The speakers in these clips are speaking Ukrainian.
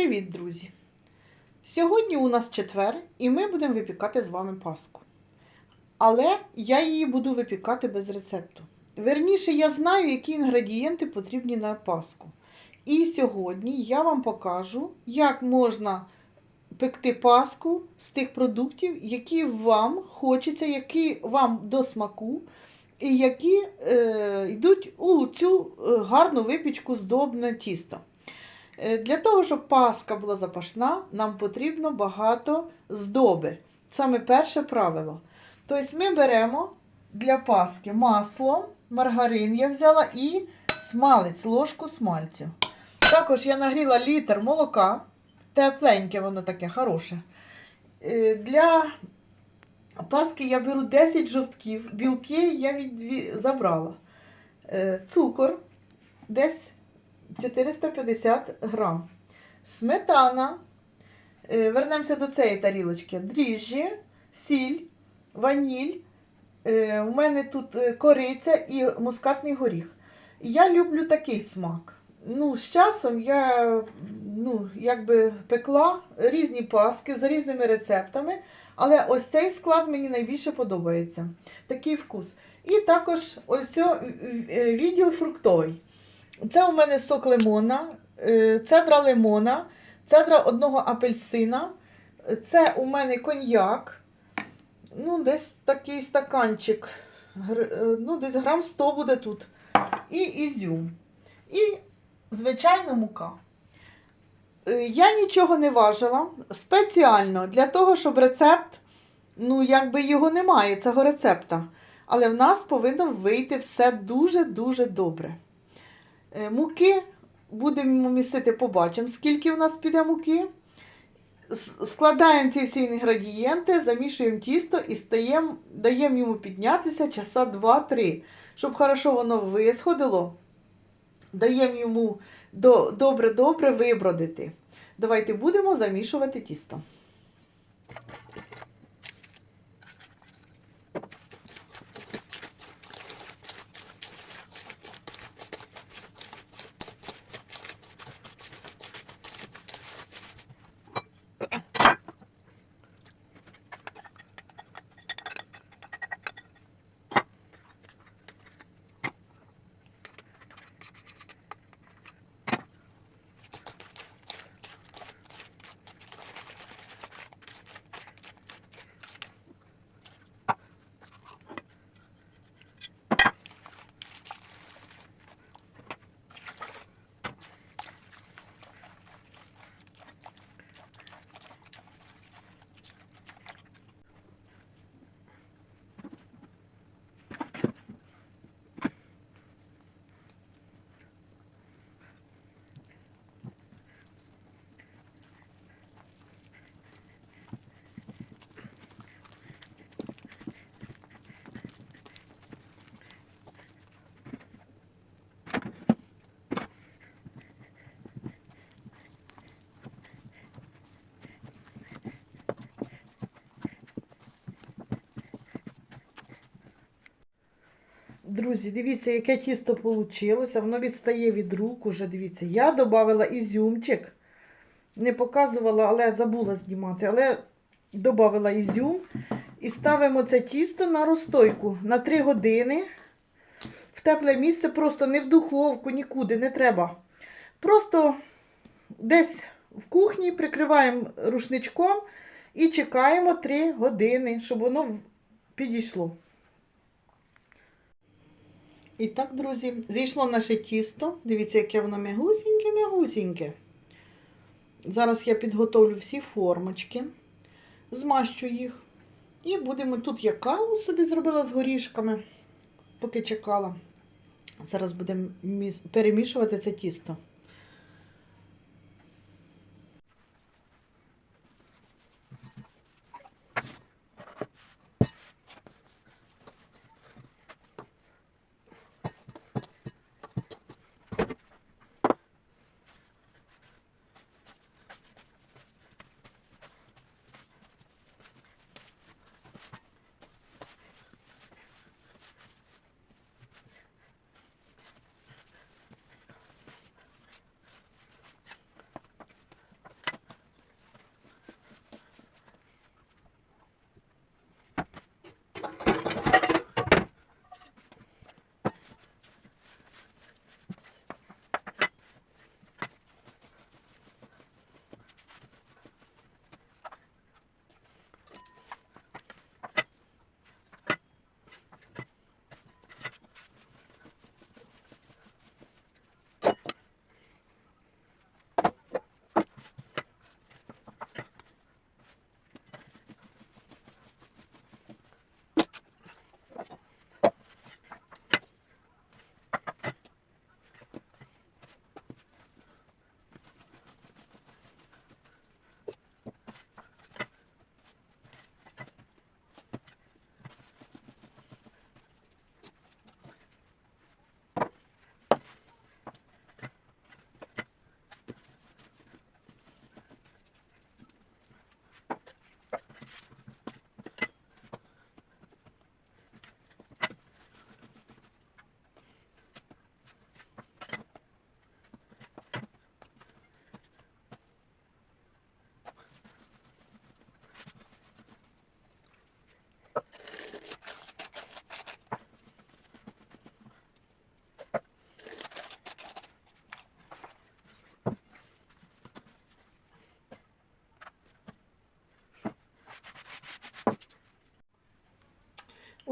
Привіт, друзі! Сьогодні у нас четвер, і ми будемо випікати з вами паску. Але я її буду випікати без рецепту. Верніше, я знаю, які інгредієнти потрібні на паску. І сьогодні я вам покажу, як можна пекти паску з тих продуктів, які вам хочеться, які вам до смаку, і які е, йдуть у цю е, гарну випічку здобне тісто. Е, Для того, щоб паска була запашна, нам потрібно багато здоби. Саме перше правило. Тобто ми беремо для паски масло, маргарин я взяла і смалець, ложку смальцю. Також я нагріла літр молока, тепленьке воно таке хороше. Е, Для паски я беру 10 жовтків, білки я від... забрала. Е, Цукор десь 450 грам. Сметана. Е, Вернемося до цієї тарілочки. Дріжджі, сіль, ваніль. Е, У мене тут е, кориця і мускатний горіх. Я люблю такий смак. Ну, З часом я ну, якби пекла різні паски за різними рецептами. Але ось цей склад мені найбільше подобається. Такий вкус. І також ось цьо, е, відділ фруктовий. Це у мене сок лимона, е, цедра лимона, цедра одного апельсина. Це у мене коньяк. Ну, десь такий стаканчик. е, Ну, десь грам 100 буде тут. І ізюм. І, звичайно, мука. Е, Я нічого не важила спеціально для того, щоб рецепт, ну, якби його немає, цього рецепта. Але в нас повинно вийти все дуже-дуже добре. Е, Муки будемо містити, побачимо, скільки в нас піде муки. Складаємо ці всі інгредієнти, замішуємо тісто і стаємо, даємо йому піднятися часа 2-3, щоб хорошо воно висходило. Даємо йому добре-добре вибродити. Давайте будемо замішувати тісто. Друзі, дивіться, яке тісто вийшло. Воно відстає від рук уже. Дивіться. Я додавала ізюмчик. Не показувала, але забула знімати. Але додавала ізюм. І ставимо це тісто на розстойку на 3 години. В тепле місце, просто не в духовку, нікуди не треба. Просто десь в кухні прикриваємо рушничком і чекаємо 3 години, щоб воно підійшло. І так, друзі, зійшло наше тісто. Дивіться, яке воно м'ягусіньке-м'ягусіньке. Зараз я підготовлю всі формочки, змащу їх. І будемо тут я каву собі зробила з горішками, поки чекала. Зараз будемо перемішувати це тісто.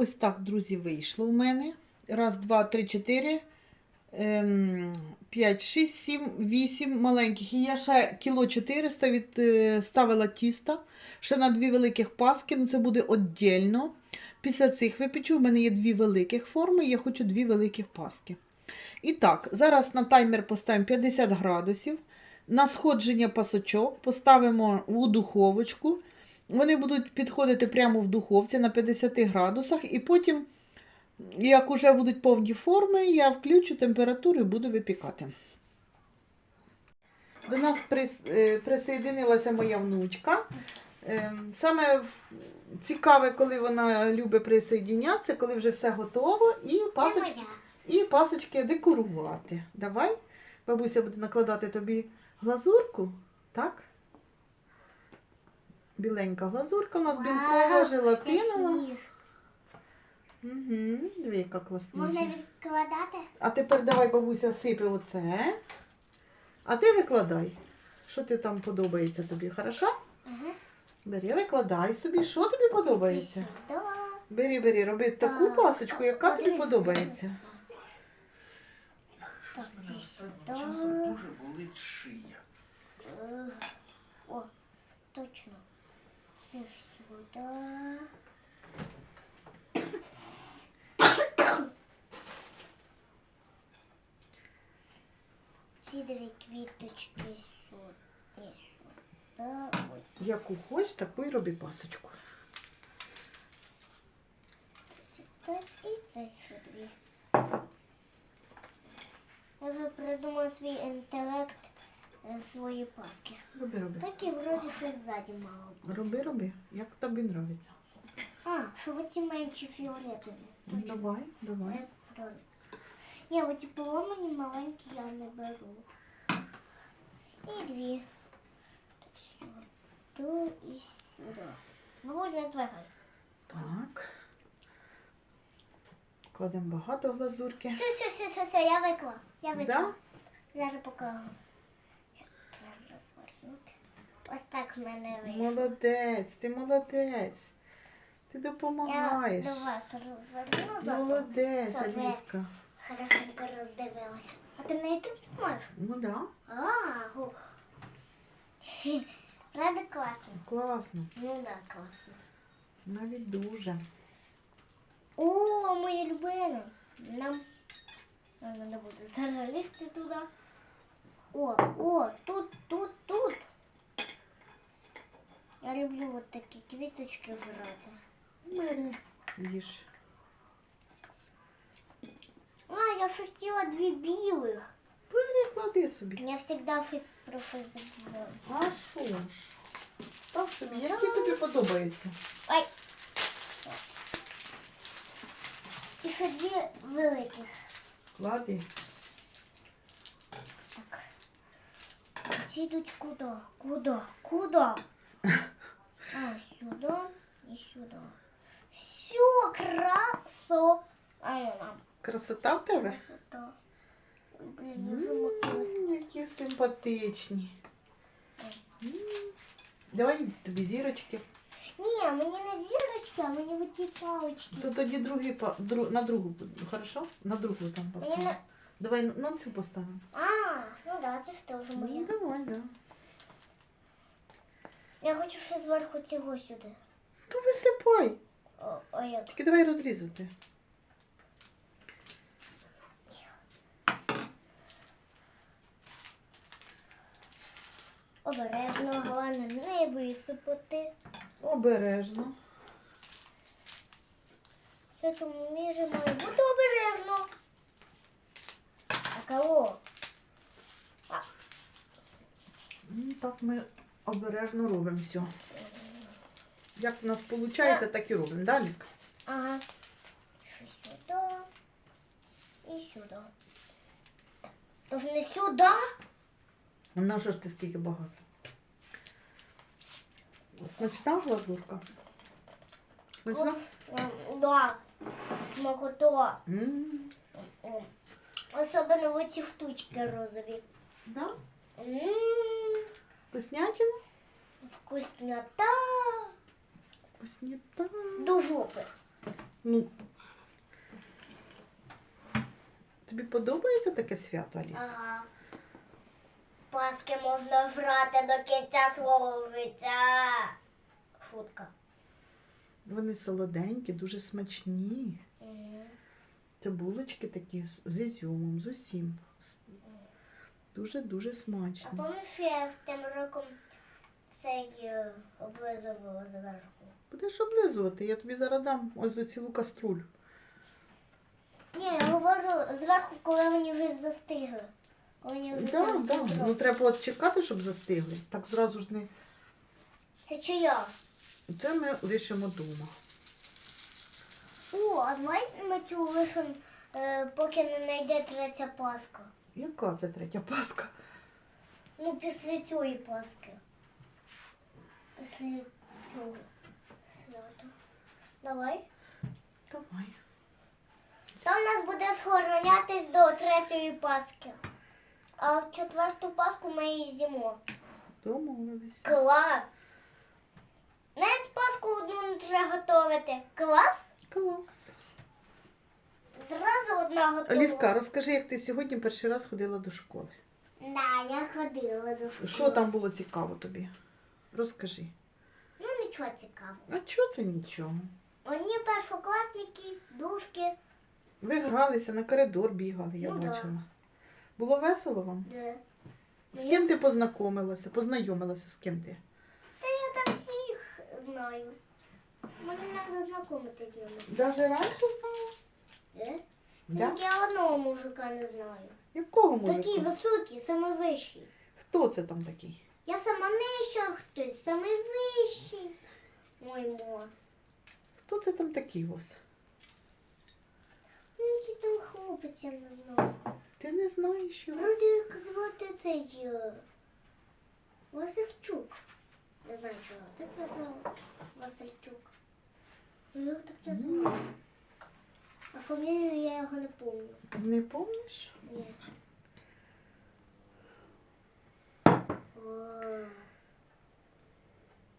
Ось так, друзі, вийшло в мене. Раз, два, три, чотири, ем, п'ять, шість, сім, вісім маленьких. І я ще кіло 400 відставила тіста. Ще на дві великих паски, ну це буде віддільно. Після цих випечу. У мене є дві великих форми, я хочу дві великих паски. І так, зараз на таймер поставимо 50 градусів. На сходження пасочок поставимо у духовочку. Вони будуть підходити прямо в духовці на 50 градусах, і потім, як уже будуть повні форми, я включу температуру і буду випікати. До нас е, присоєдинилася моя внучка. Ем, Саме цікаве, коли вона любить присоєднятися, коли вже все готово, і пасочки, і пасочки декорувати. Давай, бабуся буде накладати тобі глазурку, так? Біленька глазурка у нас білкова, желатинова. Угу, дві яка Можна відкладати? А тепер давай бабуся сипе оце. А ти викладай. Що ти там подобається тобі, хорошо? Ага. Бери, викладай собі, що тобі подобається. Сюди. Бери, бери, роби таку пасочку, яка тобі подобається. Часом дуже болить шия. Е, О, точно. Сюди. Ці дві квіточки сюди. Сюди. Ой, Яку хочеш, таку і роби пасочку. це так і це ще дві. Я вже придумала свій інтелект свої паски. Роби, роби. Так і вроді щось ззаді мало. Роби, роби. Як тобі подобається. А, що ви ці менші фіолетові. Ну, Давай, давай. Е. Ні, оці поломані маленькі я не беру. І дві. Так, сюди і сюди. Виходь не двигай. Так. Кладемо багато глазурки. Все, все, все, все, все, я викла. Я викла. Да? Зараз покажу. Треба. Ось так в мене вийшло. Молодець, ти молодець. Ти Я допомагаєш. до вас розверну зато. Молодець, Так, Аліска. Хорошенько роздивилася. А ти на ютуб знімаєш? Ну так, да, А, гу. Правда класно? класно. Ну да, класно. Навіть дуже. О, моє любиме. Нам нам не буде зараз лізти туди. О, о, тут, тут, тут. Я люблю от такі квіточки грати. Бери, їж. А, я ж хотіла дві білих. Бери, клади собі. Я завжди щось про щось забуваю. А що ж? Так собі, які тобі подобаються. Ай! І ще дві великих. Клади. Так. Ці йдуть куди? Куди? Куди? А, сюди і сюди. Все, красо. А нам. Красота в тебе? Красота. Ой, блін, я вже макалась. М, Які симпатичні. М. Давай тобі зірочки. Ні, мені не зірочки, а мені оті палички. То тоді другий па- дру- на другу, хорошо? На другу там Мені поставимо. на... Давай на цю поставимо. А, ну да, це ж теж Ну, давай, да. Я хочу ще зверху цього сюди. То висипай. О, а як? Тільки давай розрізати. Обережно, головне не висипати. Обережно. Все цьому мірі має бути обережно. А кого? Ну, так ми обережно робимо все. Як у нас виходить, так і робимо, да, Ліска? Ага. Ще сюди. І сюди. Тож не сюди. На що ж ти скільки багато? Смачна глазурка? Смачна? Да. Смакота. М. Особливо оці штучки розові. Да? М, Вкуснятина? Вкуснота. Вкуснята. До жопи. Ну. Тобі подобається таке свято, Аліс? Ага. Паски можна жрати до кінця свого життя. Шутка. Вони солоденькі, дуже смачні. Мгм. Це булочки такі з ізюмом, з усім. Дуже-дуже смачно. А пам'ятаєш, я тим роком цей е, облизувала зверху? Будеш облизувати, я тобі зараз дам ось до цілу каструлю. Ні, я говорю зверху, коли вони вже застигли. Коли вже Так, там так. Ну треба було чекати, щоб застигли. Так зразу ж не. Це чия? Це ми лишимо вдома. О, а давай ми цю лишимо, е, поки не знайде третя паска. Яка це третя паска? Ну, після цієї паски. Після цього свята. Давай. Давай. Там у нас буде схоронятись до третьої паски. А в четверту паску ми її з'їмо. Домовились. Клас! Навіть паску одну не треба готувати. Клас! Клас. Зразу одна готова. Аліска, розкажи, як ти сьогодні перший раз ходила до школи. Да, я ходила до школи. Що там було цікаво тобі? Розкажи. Ну, нічого цікавого. А чого це нічого? Одні першокласники, дужки. Ви гралися, на коридор бігали, я Ну да. бачила. Було весело вам? Де? З ким ти познайомилася? Познайомилася з ким ти? Та я там всіх знаю. Мені треба знайомитися з ними. Даже раніше знала? Де? Да? Тільки я одного мужика не знаю. Якого Такий високий, самий вищий. Хто це там такий? Я сама нижча, хтось самий вищий. Ой, мо. Хто це там такий у вас? Ну, якийсь там хлопець, я не знаю. Ти не знаєш його? Вроді як звати цей е, Васильчук. Не знаю чого. Так назвав Васильчук. Ну, його так назвав. М, А фамілію я його не пам'ятаю. Не помниш? Ні. О.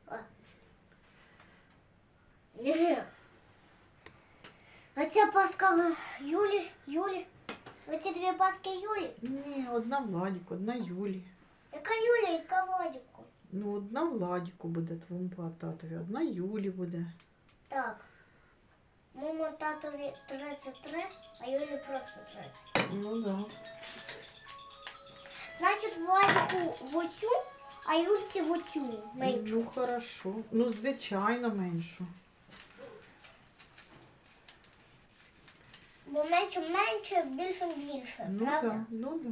А. Ні. А ця паска Юлі, Юлі. Оці дві паски Юлі. Ні, одна Владіку, одна Юлі. Яка Юля, яка Вадіку? Ну, одна Владіку буде твоєму татові, одна Юлі буде. Так. Моєму татові 33, а Юлі просто 30. Ну да. Значить, Владіку в оцю, а Юльці в оцю меншу. Ну хорошо. Ну, звичайно, меншу. Бо менше менше, більше більше. Ну правда? да, ну да.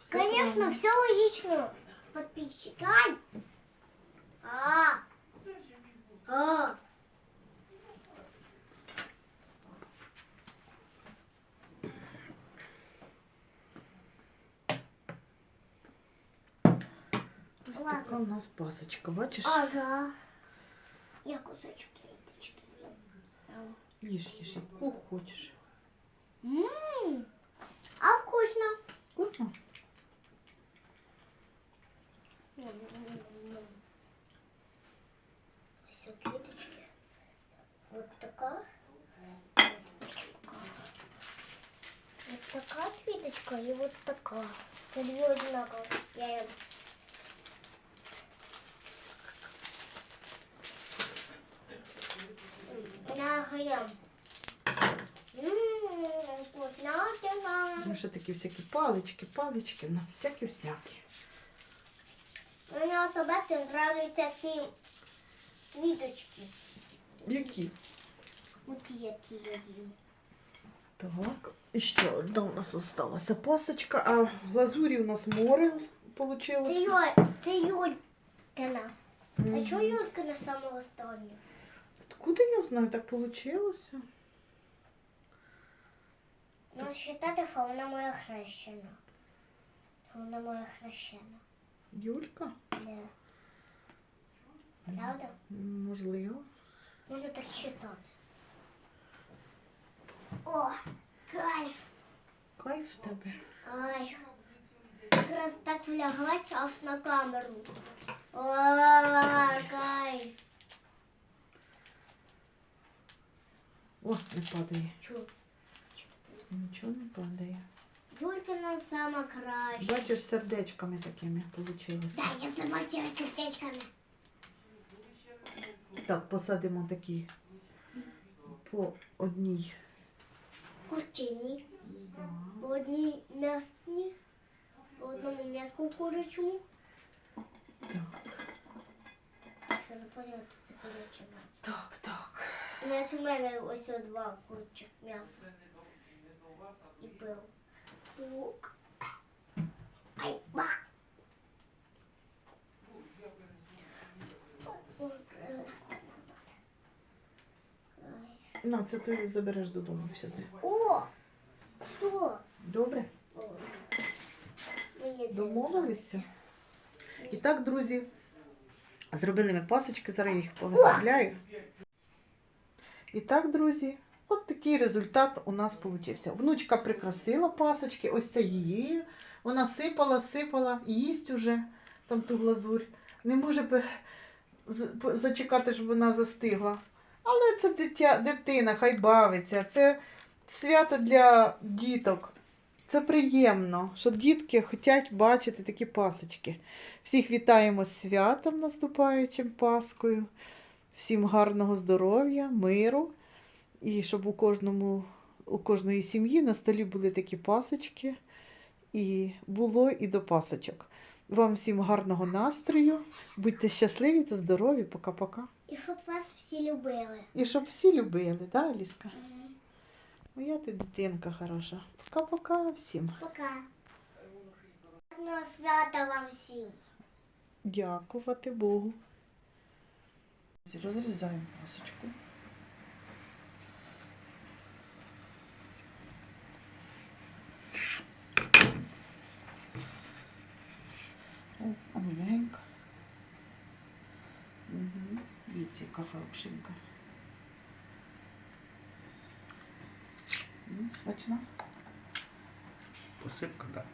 Все Конечно, правильно. все логично. Подписчики. Ай! А! А! Ось Ладно. така у нас пасочка, бачиш? Ага. Я кусочек квіточки забрала. Їж, їж, яку хочеш. Ммм, а вкусно. Вкусно? Все, квіточки. Вот така. Вот така квіточка і вот така. Це дві однакові. Я їм. Вкуснятина. Ну, ще такі всякі палички, палички, у нас всякі-всякі. Мені особисто нравляться ці квіточки. Які? Оці які я їм. Так, і ще одна у нас осталася пасочка, а в глазурі у нас море вийшло. Це Юль, це Юлькина. А чого Юлькина саме остання? Откуда я знаю, так вийшло? Ну, вважати, що вона моя хрещена. Вона моя хрещена. Юлька? Не. Правда? Можливо. Можна так читати. О, кайф, Кайф в тебе. кайф. Якраз так вляглась аж на камеру. О, кайф. О, не падає. Чу. Нічого не падає. Юлькина сама краща. Бачиш, сердечками такими вийшло. Да, я замочила сердечками. Так, посадимо такі по одній. Курчині. Да. По одній м'ясні. По одному м'яску курячому. Так, Що не поняла, то це куряче м'ясо. так, так. Навіть у мене ось два курчих м'яса. І пив. Лук. Ай, ба! На, це ти забереш додому все це. О! Що? Добре? Домовилися? І так, друзі, зробили ми пасочки, зараз я їх повиставляю. І так, друзі, от такий результат у нас вийшов. Внучка прикрасила пасочки, ось це її. Вона сипала, сипала, їсть уже там ту глазурь. Не може п- зачекати, щоб вона застигла. Але це дитя, дитина, хай бавиться. Це свято для діток. Це приємно, що дітки хочуть бачити такі пасочки. Всіх вітаємо з святом наступаючим Паскою. Всім гарного здоров'я, миру. І щоб у кожному, у кожної сім'ї на столі були такі пасочки. І було і до пасочок. Вам всім гарного настрою. Будьте щасливі та здорові. Пока-пока. І щоб вас всі любили. І щоб всі любили, да, Аліска? Моя ти дитинка хороша. Пока-пока всім. Пока. Гарного свята вам всім. Дякувати Богу. Розрізаємо пасочку. О, а миленька. Угу. Дивіться, яка хорошенька. М, Смачна. Посипка, так.